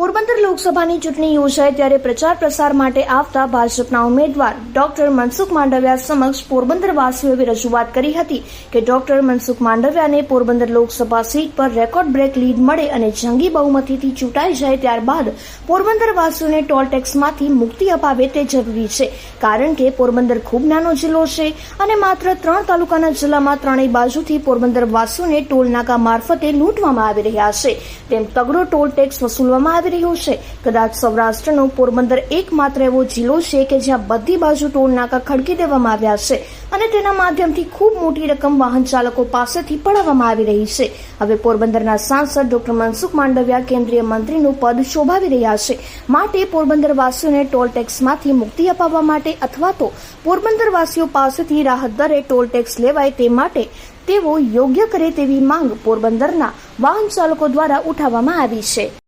પોરબંદર લોકસભાની ચૂંટણી યોજાય ત્યારે પ્રચાર પ્રસાર માટે આવતા ભાજપના ઉમેદવાર ડોક્ટર મનસુખ માંડવિયા સમક્ષ પોરબંદર વાસીઓએ રજૂઆત કરી હતી કે ડોક્ટર મનસુખ માંડવિયાને પોરબંદર લોકસભા સીટ પર રેકોર્ડ બ્રેક લીડ મળે અને જંગી બહુમતીથી ચૂંટાઈ જાય ત્યારબાદ પોરબંદર વાસીઓને ટોલ ટેક્સમાંથી મુક્તિ અપાવે તે જરૂરી છે, કારણ કે પોરબંદર ખૂબ નાનો જિલ્લો છે અને માત્ર ત્રણ તાલુકાના જિલ્લામાં ત્રણેય બાજુથી પોરબંદર વાસીઓને ટોલ નાકા મારફતે લૂંટવામાં આવી રહ્યા છે. તેમ તગડો ટોલ ટેક્સ વસૂલવામાં આવી રહ્યો છે. કદાચ સૌરાષ્ટ્રનો પોરબંદર એકમાત્ર એવો જિલ્લો છે કે જ્યાં બધી બાજુ ટોલ નાકા ખડકી દેવામાં આવ્યા છે અને તેના માધ્યમથી ખૂબ મોટી રકમ વાહન ચાલકો પાસેથી પડાવવામાં આવી રહી છે. હવે પોરબંદરના સાંસદ ડોક્ટર મનસુખ માંડવિયા કેન્દ્રીય મંત્રીનું પદ શોભાવી રહ્યા છે. માટે પોરબંદરવાસીઓને ટોલ ટેક્સમાંથી મુક્તિ અપાવવા માટે અથવા તો પોરબંદરવાસીઓ પાસેથી રાહત દરે ટોલ ટેક્સ લેવાય તે માટે તેઓ યોગ્ય કરે તેવી માંગ પોરબંદરના વાહન ચાલકો દ્વારા ઉઠાવવામાં આવી છે.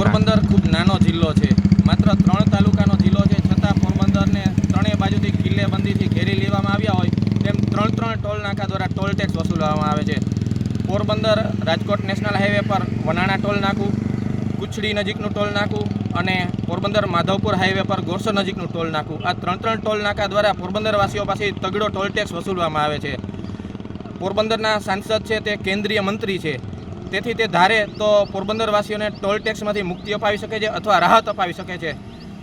પોરબંદર ખૂબ નાનો જિલ્લો છે. માત્ર ત્રણ તાલુકાનો જિલ્લો છે. છતાં પોરબંદરને ત્રણેય બાજુથી કિલ્લેબંધીથી ઘેરી લેવામાં આવ્યા હોય તેમ ત્રણ ત્રણ ટોલ નાકા દ્વારા ટોલ ટેક્સ વસૂલવામાં આવે છે. પોરબંદર રાજકોટ નેશનલ હાઈવે પર વનાણા ટોલ નાકું કુચડી નજીકનું ટોલ નાકું અને પોરબંદર માધવપુર હાઈવે પર ગોરસર નજીકનું ટોલ નાકું. આ ત્રણ ત્રણ ટોલ નાકા દ્વારા પોરબંદરવાસીઓ પાસે તગડો ટોલ ટેક્સ વસૂલવામાં આવે છે. પોરબંદરના સાંસદ છે તે કેન્દ્રીય મંત્રી છે. તેથી તે ધારે તો પોરબંદરવાસીઓને ટોલ ટેક્સમાંથી મુક્તિ અપાવી શકે છે અથવા રાહત અપાવી શકે છે.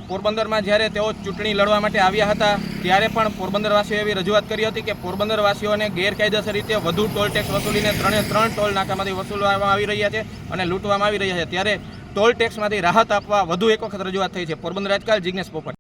પોરબંદરમાં જ્યારે તેઓ ચૂંટણી લડવા માટે આવ્યા હતા, ત્યારે પણ પોરબંદરવાસીઓએ એવી રજૂઆત કરી હતી કે પોરબંદરવાસીઓને ગેરકાયદેસર રીતે વધુ ટોલ ટેક્સ વસૂલીને ત્રણે ત્રણ ટોલ નાકામાંથી વસૂલવામાં આવી રહ્યા છે અને લૂંટવામાં આવી રહ્યા છે. ત્યારે ટોલ ટેક્સમાંથી રાહત આપવા વધુ એક વખત રજૂઆત થઈ છે. પોરબંદર રાજકાલ જિજ્ઞેશ પોપટ.